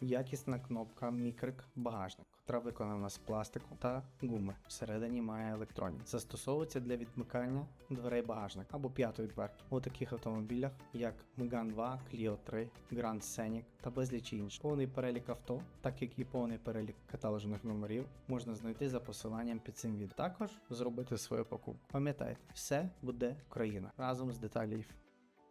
Якісна кнопка мікрик багажник, котра виконана з пластику та гуми. Всередині має електронік. Застосовується для відмикання дверей багажника або п'ятої дверки у таких автомобілях, як Megane 2, Clio 3, Grand Scenic та безліч інших. Повний перелік авто, так як і повний перелік каталожних номерів, можна знайти за посиланням під цим відео. Також зробити свою покупку. Пам'ятайте, все буде Україна разом з деталів.